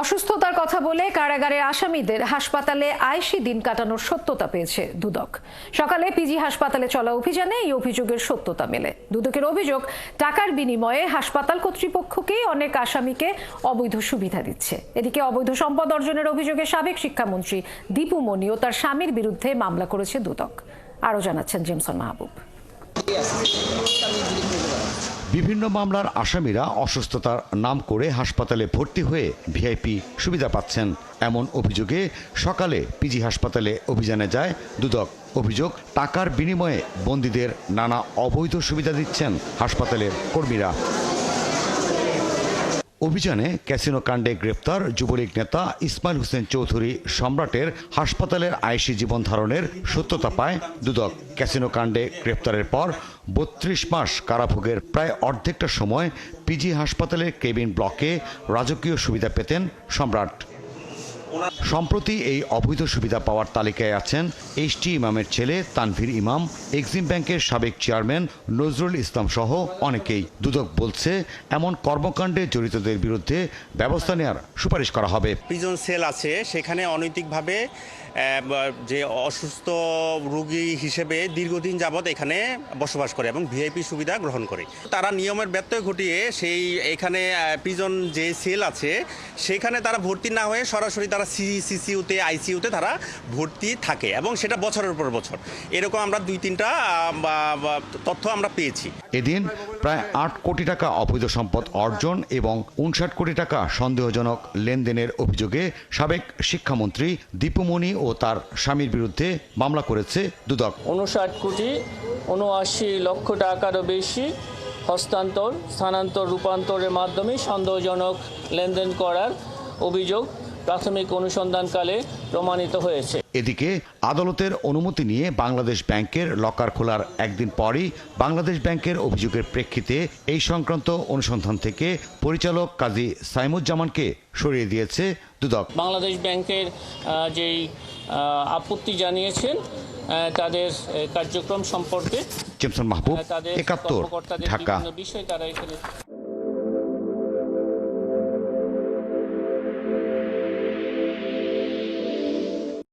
অসুস্থতার কথা বলে কারাগারের আসামিদের হাসপাতালে আইসি দিন কাটানোর সত্যতা পেয়েছে দুদক। সকালে পিজি হাসপাতালে চলা অভিযানে এই অভিযোগের সত্যতা মেলে। দুদকের অভিযোগ, টাকার বিনিময়ে হাসপাতাল কর্তৃপক্ষকে অনেক আসামিকে অবৈধ সুবিধা দিচ্ছে। এদিকে অবৈধ সম্পদ অর্জনের অভিযোগে সাবেক শিক্ষামন্ত্রী দীপু মনি ও তার স্বামীর বিরুদ্ধে মামলা করেছে দুদক। আরও জানাচ্ছেন জেমসন মাহবুব। বিভিন্ন মামলার আসামিরা অসুস্থতার নাম করে হাসপাতালে ভর্তি হয়ে ভিআইপি সুবিধা পাচ্ছেন। এমন অভিযোগে সকালে পিজি হাসপাতালে অভিযানে যায় দুদক। অভিযোগ, টাকার বিনিময়ে বন্দীদের নানা অবৈধ সুবিধা দিচ্ছেন হাসপাতালের কর্মীরা। অভিযানে ক্যাসিনো কাণ্ডে গ্রেপ্তার যুবলীগ নেতা ইসমাইল হোসেন চৌধুরী সম্রাটের হাসপাতালের আইসি জীবন ধারণের সত্যতা পায় দুদক। ক্যাসিনো কাণ্ডে গ্রেপ্তারের পর বত্রিশ মাস কারাভোগের প্রায় অর্ধেকটা সময় পিজি হাসপাতালের কেবিন ব্লকে রাজকীয় সুবিধা পেতেন সম্রাট। সম্প্রতি এই অবৈধ সুবিধা পাওয়ার তালিকায় আছেন এইচটি ইমামের ছেলে তানভীর ইমাম, এক্সিম ব্যাংকের সাবেক চেয়ারম্যান নজরুল ইসলাম সহ অনেকেই। দুদক বলছে, এমন কর্মকাণ্ডে জড়িতদের বিরুদ্ধে ব্যবস্থা নেওয়ার সুপারিশ করা হবে। প্রিজন সেল আছে, সেখানে অনৈতিকভাবে যে অসুস্থ রোগী হিসেবে দীর্ঘদিন যাবৎ এখানে বসবাস করে এবং ভিআইপি সুবিধা গ্রহণ করে। তারা নিয়মের ব্যত্যয় ঘটিয়ে সেই এখানে প্রিজন যে সেল আছে, সেখানে তারা ভর্তি না হয়ে সরাসরি তারা সিসিউতে আইসিইউতে তারা ভর্তি থাকে এবং সেটা বছরের পর বছর। এরকম আমরা দুই তিনটা তথ্য আমরা পেয়েছি। এদিন প্রায় আট কোটি টাকা অবৈধ সম্পদ অর্জন এবং উনষাট কোটি টাকা সন্দেহজনক লেনদেনের অভিযোগে সাবেক শিক্ষামন্ত্রী দীপুমণি ও তার স্বামীর বিরুদ্ধে মামলা করেছে দুদক। উনষাট কোটি উনআশি লক্ষ টাকারও বেশি হস্তান্তর স্থানান্তর রূপান্তরের মাধ্যমে সন্দেহজনক লেনদেন করার অভিযোগ প্রাথমিক অনুসন্ধানকালে প্রমাণিত হয়েছে। এদিকে আদালতের অনুমতি নিয়ে বাংলাদেশ ব্যাংকের লকার খোলার একদিন পরই বাংলাদেশ ব্যাংকের অভিযোগের প্রেক্ষিতে এই সংক্রান্ত অনুসন্ধান থেকে পরিচালক কাজী সাইমুজ্জামানকে সরিয়ে দিয়েছে দুদক। বাংলাদেশ ব্যাংকের যেই আপত্তি জানিয়েছেন তাদের কার্যক্রম সম্পর্কে জেমসন মাহবুব একাত্তর ঢাকা। বিষয় তারা এখানে